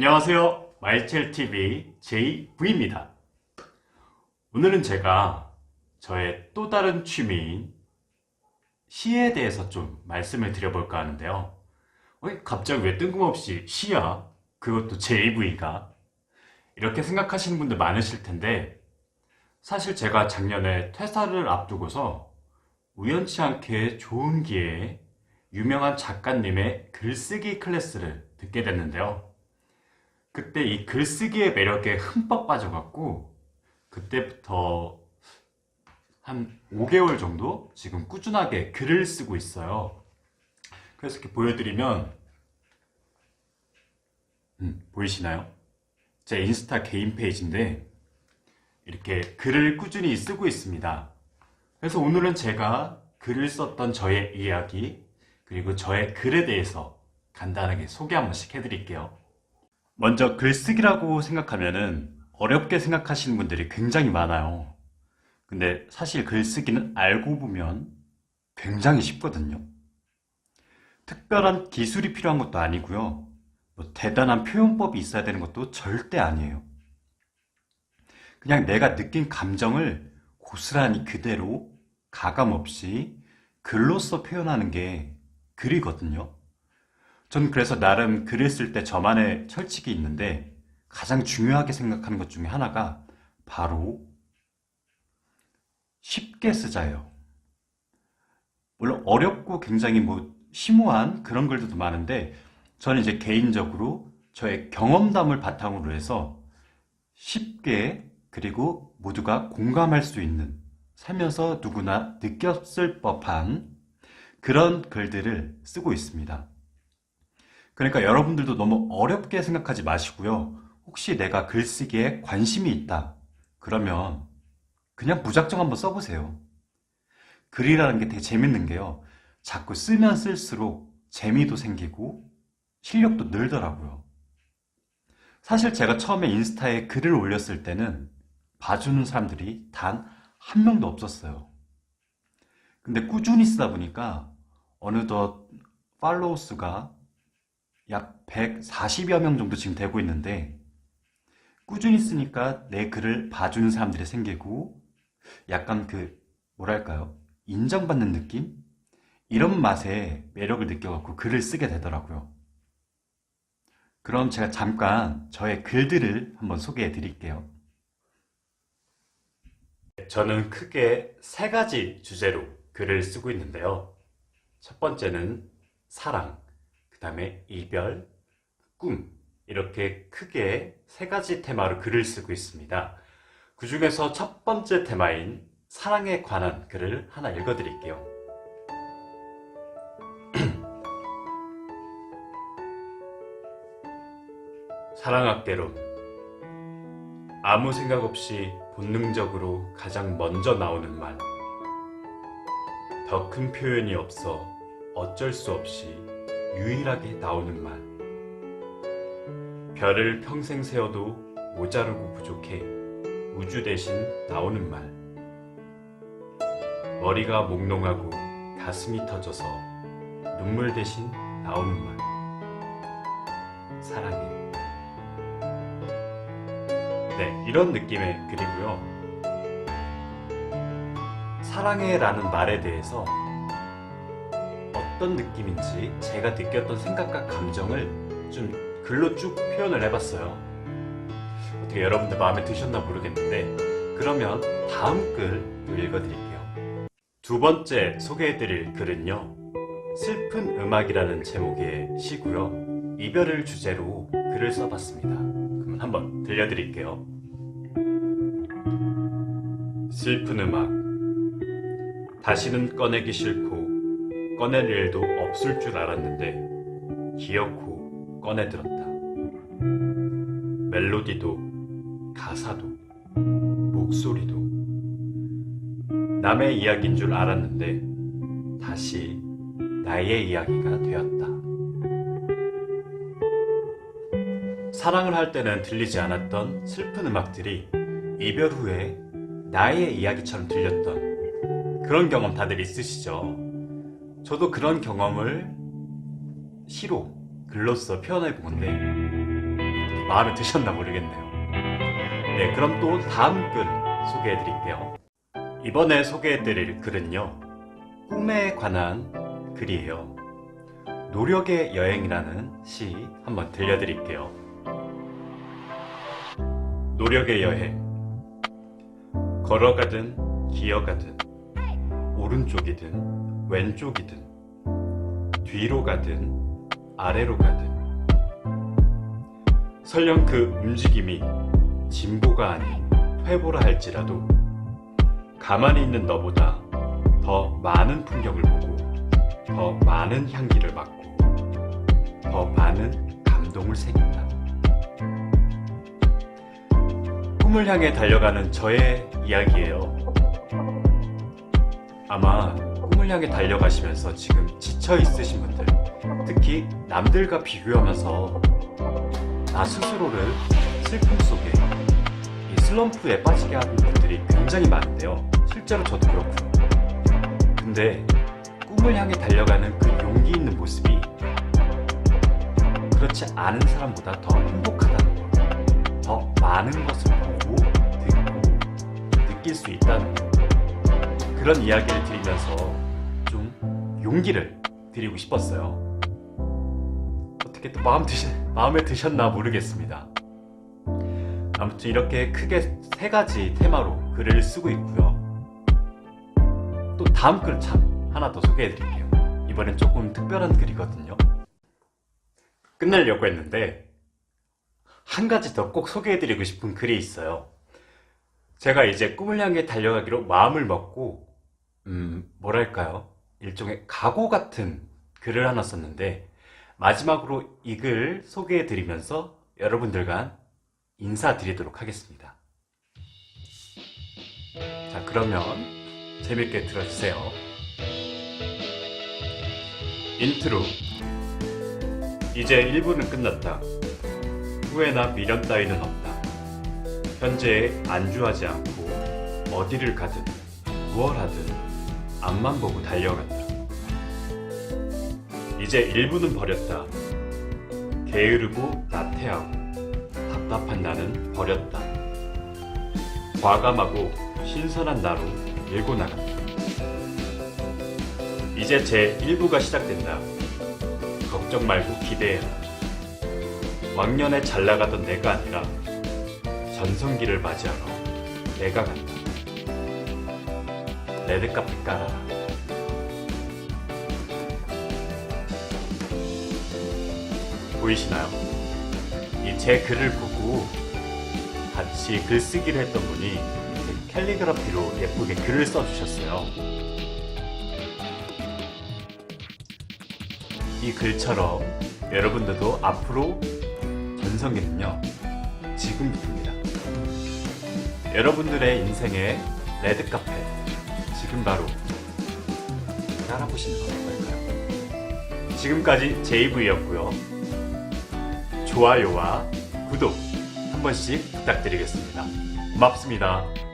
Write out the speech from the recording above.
안녕하세요. 마이첼TV JV입니다. 오늘은 제가 저의 또 다른 취미인 시에 대해서 좀 말씀을 드려볼까 하는데요. 갑자기 왜 뜬금없이 시야? 그것도 JV가? 이렇게 생각하시는 분들 많으실 텐데, 사실 제가 작년에 퇴사를 앞두고서 우연치 않게 좋은 기회에 유명한 작가님의 글쓰기 클래스를 듣게 됐는데요. 그때 이 글쓰기의 매력에 흠뻑 빠져갖고 그때부터 한 5개월 정도 지금 꾸준하게 글을 쓰고 있어요. 그래서 이렇게 보여드리면 음, 보이시나요? 제 인스타 개인 페이지인데 이렇게 글을 꾸준히 쓰고 있습니다. 그래서 오늘은 제가 글을 썼던 저의 이야기 그리고 저의 글에 대해서 간단하게 소개 한 번씩 해드릴게요. 먼저 글쓰기라고 생각하면은 어렵게 생각하시는 분들이 굉장히 많아요. 근데 사실 글쓰기는 알고 보면 굉장히 쉽거든요. 특별한 기술이 필요한 것도 아니고요. 뭐 대단한 표현법이 있어야 되는 것도 절대 아니에요. 그냥 내가 느낀 감정을 고스란히 그대로 가감 없이 글로써 표현하는 게 글이거든요. 전 그래서 나름 글을 쓸 때 저만의 철칙이 있는데 가장 중요하게 생각하는 것 중에 하나가 바로 쉽게 쓰자예요. 물론 어렵고 굉장히 뭐 심오한 그런 글들도 많은데 저는 이제 개인적으로 저의 경험담을 바탕으로 해서 쉽게 그리고 모두가 공감할 수 있는 살면서 누구나 느꼈을 법한 그런 글들을 쓰고 있습니다. 그러니까 여러분들도 너무 어렵게 생각하지 마시고요. 혹시 내가 글쓰기에 관심이 있다. 그러면 그냥 무작정 한번 써보세요. 글이라는 게 되게 재밌는 게요. 자꾸 쓰면 쓸수록 재미도 생기고 실력도 늘더라고요. 사실 제가 처음에 인스타에 글을 올렸을 때는 봐주는 사람들이 단 한 명도 없었어요. 근데 꾸준히 쓰다 보니까 어느덧 팔로우 수가 약 140여 명 정도 지금 되고 있는데 꾸준히 쓰니까 내 글을 봐주는 사람들이 생기고 약간 그 뭐랄까요 인정받는 느낌? 이런 맛에 매력을 느껴갖고 글을 쓰게 되더라고요. 그럼 제가 잠깐 저의 글들을 한번 소개해 드릴게요. 저는 크게 세 가지 주제로 글을 쓰고 있는데요. 첫 번째는 사랑, 그 다음에 이별, 꿈, 이렇게 크게 세 가지 테마로 글을 쓰고 있습니다. 그 중에서 첫 번째 테마인 사랑에 관한 글을 하나 읽어드릴게요. 사랑학개론 아무 생각 없이 본능적으로 가장 먼저 나오는 말. 더 큰 표현이 없어 어쩔 수 없이 유일하게 나오는 말. 별을 평생 세워도 모자르고 부족해 우주 대신 나오는 말. 머리가 몽롱하고 가슴이 터져서 눈물 대신 나오는 말. 사랑해. 네, 이런 느낌의 글이고요. 사랑해라는 말에 대해서 어떤 느낌인지 제가 느꼈던 생각과 감정을 좀 글로 쭉 표현을 해봤어요. 어떻게 여러분들 마음에 드셨나 모르겠는데 그러면 다음 글또 읽어드릴게요. 두 번째 소개해드릴 글은요. 슬픈 음악이라는 제목의 시고요. 이별을 주제로 글을 써봤습니다. 그럼 한번 들려드릴게요. 슬픈 음악. 다시는 꺼내기 싫고 꺼낼 일도 없을 줄 알았는데 기어코 꺼내들었다. 멜로디도 가사도 목소리도 남의 이야기인 줄 알았는데 다시 나의 이야기가 되었다. 사랑을 할 때는 들리지 않았던 슬픈 음악들이 이별 후에 나의 이야기처럼 들렸던 그런 경험 다들 있으시죠? 저도 그런 경험을 시로 글로써 표현해 보건데 마음에 드셨나 모르겠네요. 네, 그럼 또 다음 글 소개해 드릴게요. 이번에 소개해 드릴 글은요. 꿈에 관한 글이에요. 노력의 여행이라는 시 한번 들려드릴게요. 노력의 여행. 걸어가든 기어가든 오른쪽이든 왼쪽이든 뒤로 가든 아래로 가든 설령 그 움직임이 진보가 아닌 회보라 할지라도 가만히 있는 너보다 더 많은 풍경을 보고 더 많은 향기를 맡고 더 많은 감동을 새긴다. 꿈을 향해 달려가는 저의 이야기예요. 아마 향해 달려가시면서 지금 지쳐 있으신 분들, 특히 남들과 비교하면서 나 스스로를 슬픔 속에 이 슬럼프에 빠지게 하는 분들이 굉장히 많은데요. 실제로 저도 그렇고요. 근데 꿈을 향해 달려가는 그 용기 있는 모습이 그렇지 않은 사람보다 더 행복하다는 거, 더 많은 것을 보고 듣고 느낄 수 있다는 거. 그런 이야기를 드리면서 좀 용기를 드리고 싶었어요. 어떻게 또 마음 드시, 마음에 드셨나 모르겠습니다. 아무튼 이렇게 크게 세 가지 테마로 글을 쓰고 있고요. 또 다음 글 참 하나 더 소개해 드릴게요. 이번엔 조금 특별한 글이거든요. 끝내려고 했는데 한 가지 더 꼭 소개해 드리고 싶은 글이 있어요. 제가 이제 꿈을 향해 달려가기로 마음을 먹고 음, 뭐랄까요? 일종의 각오 같은 글을 하나 썼는데 마지막으로 이 글 소개해 드리면서 여러분들과 인사드리도록 하겠습니다. 자, 그러면 재밌게 들어주세요. 인트로. 이제 1부는 끝났다. 후회나 미련 따위는 없다. 현재에 안주하지 않고 어디를 가든 무얼 하든 앞만 보고 달려간다. 이제 1부는 버렸다. 게으르고 나태하고 답답한 나는 버렸다. 과감하고 신선한 나로 밀고 나간다. 이제 제 1부가 시작된다. 걱정 말고 기대해라. 왕년에 잘 나가던 내가 아니라 전성기를 맞이하러 내가 간다. 레드카펫 깔아라. 보이시나요? 이 제 글을 보고 같이 글쓰기를 했던 분이 캘리그라피로 예쁘게 글을 써주셨어요. 이 글처럼 여러분들도 앞으로 전성기는요, 지금부터입니다. 여러분들의 인생의 레드카펫, 지금 바로 따라보시는 건 어떨까요? 지금까지 JV였고요. 좋아요와 구독 한 번씩 부탁드리겠습니다. 고맙습니다.